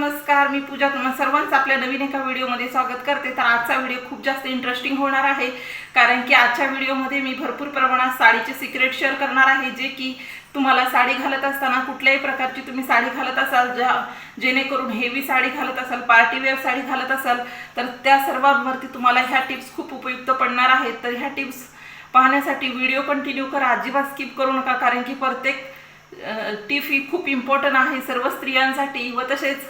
नमस्कार मी पूजा तुम्हा सर्वांचं आपल्या नवीन एका व्हिडिओमध्ये स्वागत करते. तर आजचा व्हिडिओ खूप जास्त इंटरेस्टिंग होणार आहे कारण की आजच्या व्हिडिओमध्ये मी भरपूर प्रमाणात साडीचे सिक्रेट शेअर करणार आहे जे की तुम्हाला साडी घालत असताना कुठल्याही प्रकारची तुम्ही साडी घालत असाल ज्या जेणेकरून हेवी साडी घालत असाल पार्टी वेअर साडी घालत असाल तर त्या सर्वांवरती तुम्हाला ह्या टिप्स खूप उपयुक्त पडणार आहेत. तर ह्या टिप्स पाहण्यासाठी व्हिडिओ कंटिन्यू करा अजिबात स्किप करू नका कारण की प्रत्येक टिप ही खूप इम्पॉर्टंट आहे सर्व स्त्रियांसाठी व तसेच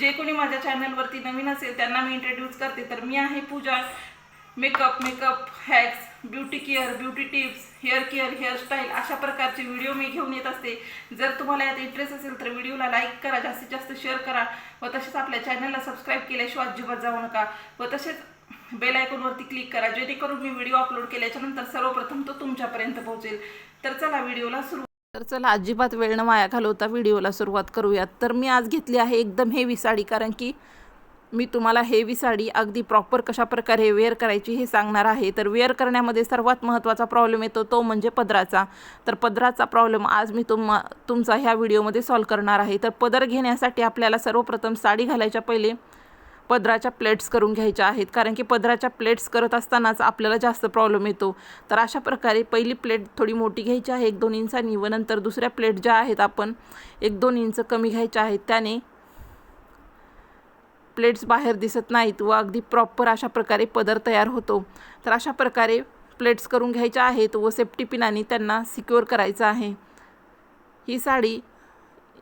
जे कोणी माझ्या चॅनलवरती नवीन असेल त्यांना मी इंट्रोड्यूस करते. तर मी आहे Pooja. Makeup makeup hacks beauty care beauty tips hair care hairstyle अशा प्रकारचे व्हिडिओ मी घेऊन येत असते. जर तुम्हाला यात इंटरेस्ट असेल तर व्हिडिओला लाईक करा जास्तीत जास्त शेअर करा व तसेच आपल्या चॅनलला सबस्क्राईब केल्याशिवाय अजिबात जाऊ नका. व तसेच बेल आयकॉनवरती क्लिक करा जेणेकरून मी व्हिडिओ अपलोड केल्याच्यानंतर सर्वप्रथम तो तुमच्यापर्यंत पोहोचेल. तर चला व्हिडिओला सुरू तर चला अजिबात वेळ न वाया घालवता व्हिडिओला सुरुवात करूयात. तर मी आज घेतली आहे एकदम हेवी साडी कारण की मी तुम्हाला हेवी साडी अगदी प्रॉपर कशा प्रकारे वेअर करायची हे सांगणार आहे. तर वेअर करण्यामध्ये सर्वात महत्त्वाचा प्रॉब्लेम येतो तो म्हणजे पदराचा. तर पदराचा प्रॉब्लेम आज मी तुम तुमचा ह्या व्हिडिओमध्ये सॉल्व करणार आहे. तर पदर घेण्यासाठी आपल्याला सर्वप्रथम साडी घालायच्या पहिले पदराच्या प्लेट्स करून घ्यायच्या आहेत. कारण की पदराच्या प्लेट्स करत असतानाच आपल्याला जास्त प्रॉब्लेम येतो. तर अशा प्रकारे पहिली प्लेट थोडी मोठी घ्यायची आहे. एक दोन इंचांनी व नंतर दुसऱ्या प्लेट ज्या आहेत आपण एक दोन इंच कमी घ्यायच्या आहेत. त्याने प्लेट्स बाहेर दिसत नाहीत व अगदी प्रॉपर अशा प्रकारे पदर तयार होतो. तर अशा प्रकारे प्लेट्स करून घ्यायच्या आहेत व सेफ्टी पिनाने त्यांना सिक्युअर करायचं आहे. ही साडी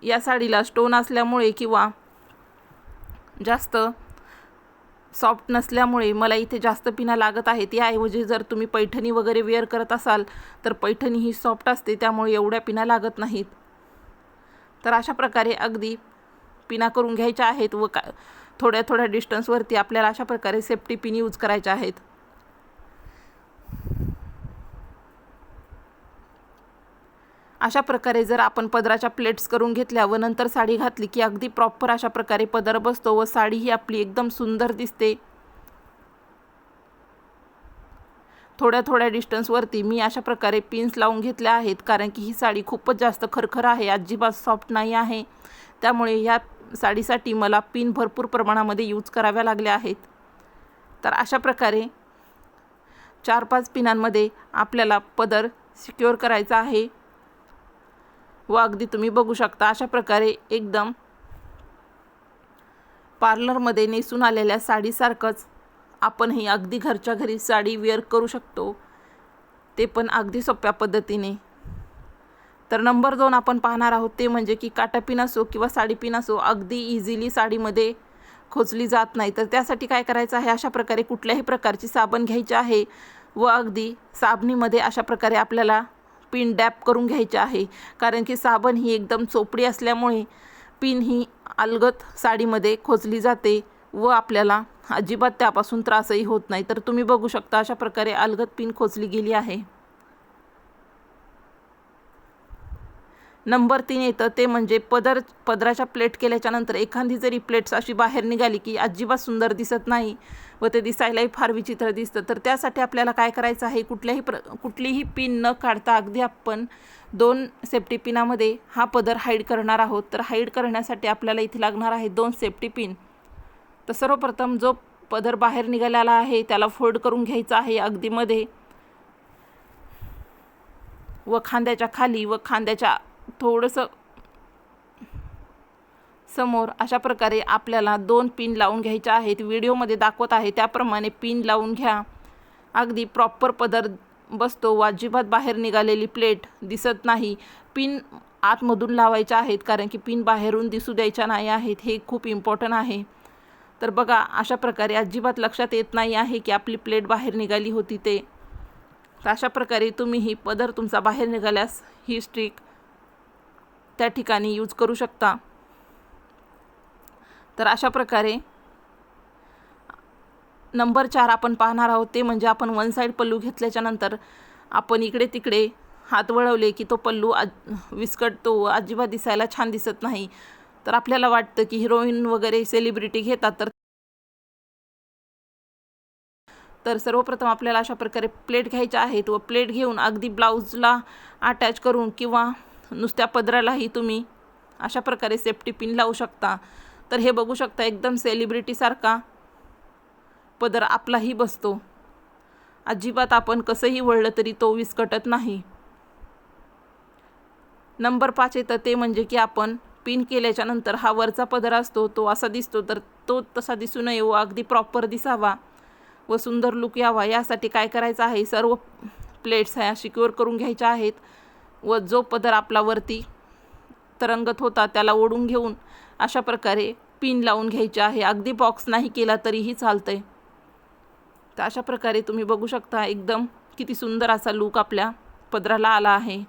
या साडीला स्टोन असल्यामुळे किंवा जास्त सॉफ्ट नसल्यामुळे मला इथे जास्त पिना लागत आहे. त्याऐवजी जर तुम्ही पैठणी वगैरे वेअर करत असाल तर पैठणी ही सॉफ्ट असते त्यामुळे एवढ्या पिना लागत नाहीत. तर अशा प्रकारे अगदी पिना करून घ्यायच्या आहेत व का थोड्या थोड्या डिस्टन्सवरती आपल्याला अशा प्रकारे सेफ्टी पिन यूज करायच्या आहेत. अशा प्रकारे जर आपण पदराच्या प्लेट्स करून घेतल्या व नंतर साडी घातली की अगदी प्रॉपर अशा प्रकारे पदर बसतो व साडी ही आपली एकदम सुंदर दिसते. थोड्या थोड्या डिस्टन्सवरती मी अशा प्रकारे पिन्स लावून घेतल्या आहेत कारण की ही साडी खूपच जास्त खरखर आहे अजिबात सॉफ्ट नाही आहे. त्यामुळे ह्या साडीसाठी मला पिन भरपूर प्रमाणामध्ये यूज कराव्या लागल्या आहेत. तर अशा प्रकारे चार पाच पिनांमध्ये आपल्याला पदर सिक्युअर करायचा आहे. व अगदी तुम्ही बघू शकता अशा प्रकारे एकदम पार्लरमध्ये नेसून आलेल्या साडीसारखंच आपणही अगदी घरच्या घरी साडी वेअर करू शकतो. ते पण अगदी सोप्या पद्धतीने. तर नंबर दोन आपण पाहणार आहोत ते म्हणजे की काटापिन असो किंवा साडीपिन असो अगदी इझिली साडीमध्ये खोचली जात नाही. तर त्यासाठी काय करायचं आहे? अशा प्रकारे कुठल्याही प्रकारची साबण घ्यायची आहे व अगदी साबणीमध्ये अशा प्रकारे आपल्याला पिन डॅप करून घ्यायचे आहे. कारण की साबण ही एकदम चोपडी असल्यामुळे पिन ही अलगत साडीमध्ये खोचली जाते व आपल्याला अजिबात त्यापासून त्रासही होत नाही. तर तुम्ही बघू शकता अशा प्रकारे अलगत पिन खोचली गेली आहे. नंबर तीन येतं ते म्हणजे पदर पदराच्या प्लेट केल्याच्यानंतर एखादी जरी प्लेट्स अशी बाहेर निघाली की अजिबात सुंदर दिसत नाही व ते दिसायलाही फार विचित्र दिसतं. तर त्यासाठी आपल्याला काय करायचं आहे? कुठल्याही प्र कुठलीही पिन न काढता अगदी आपण दोन सेफ्टी पिनामध्ये हा पदर हाईड करणार आहोत. तर हाईड करण्यासाठी आपल्याला इथे लागणार आहे दोन सेफ्टी पिन तर सर्वप्रथम जो पदर बाहेर निघालेला आहे त्याला फोल्ड करून घ्यायचा आहे अगदीमध्ये. व खांद्याच्या खाली व खांद्याच्या थोडंसं समोर अशा प्रकारे आपल्याला दोन पिन लावून घ्यायच्या आहेत. व्हिडिओमध्ये दाखवत आहे. त्याप्रमाणे पिन लावून घ्या. अगदी प्रॉपर पदर बसतो. वाजिबात अजिबात बाहेर निघालेली प्लेट दिसत नाही. पिन आतमधून लावायच्या आहेत कारण की पिन बाहेरून दिसू द्यायच्या नाही आहेत. हे खूप इम्पॉर्टंट आहे. तर बघा अशा प्रकारे अजिबात लक्षात येत नाही आहे की आपली प्लेट बाहेर निघाली होती ते. तर अशा प्रकारे तुम्ही ही पदर तुमचा बाहेर निघाल्यास ही स्ट्रिक त्या ठिकाणी यूज करू शकता. तर अशा प्रकारे नंबर चार आपण पाहणार आहोत ते म्हणजे आपण वन साईड पल्लू घेतल्याच्या नंतर आपण इकडे तिकडे हात वळवले की तो पल्लू आज विस्कटतो अजिबात दिसायला छान दिसत नाही. तर आपल्याला वाटतं की हिरोईन वगैरे सेलिब्रिटी घेतात तर तर सर्वप्रथम आपल्याला अशा प्रकारे प्लेट घ्यायच्या आहेत व प्लेट घेऊन अगदी ब्लाऊजला अटॅच करून किंवा नुसत्या पदरालाही तुम्ही अशा प्रकारे सेफ्टी पिन लावू शकता. तर हे बघू शकता एकदम सेलिब्रिटीसारखा पदर आपलाही बसतो. अजिबात आपण कसंही वळलं तरी तो विस्कटत नाही. नंबर पाच येतं ते म्हणजे की आपण पिन केल्याच्यानंतर हा वरचा पदर असतो तो असा दिसतो तर तो तसा दिसू नये व अगदी प्रॉपर दिसावा व सुंदर लुक यावा. यासाठी काय करायचं आहे? सर्व प्लेट्स ह्या सिक्युअर करून घ्यायच्या आहेत. व जो पदर आपला वरती तरंगत होता त्याला ओढून घेऊन अशा प्रकारे पिन लावून घ्यायचे आहे. अगदी बॉक्स नाही केला तरीही चालतंय. तर अशा प्रकारे तुम्ही बघू शकता एकदम किती सुंदर असा लूक आपल्या पदराला आला आहे.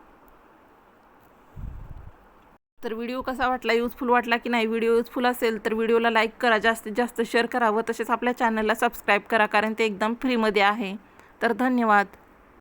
तर व्हिडिओ कसा वाटला? यूजफुल वाटला की नाही? व्हिडिओ यूजफुल असेल तर व्हिडिओला लाईक करा. जास्तीत जास्त शेअर करा व तसेच आपल्या चॅनलला सबस्क्राईब करा कारण ते एकदम फ्रीमध्ये आहे. तर धन्यवाद.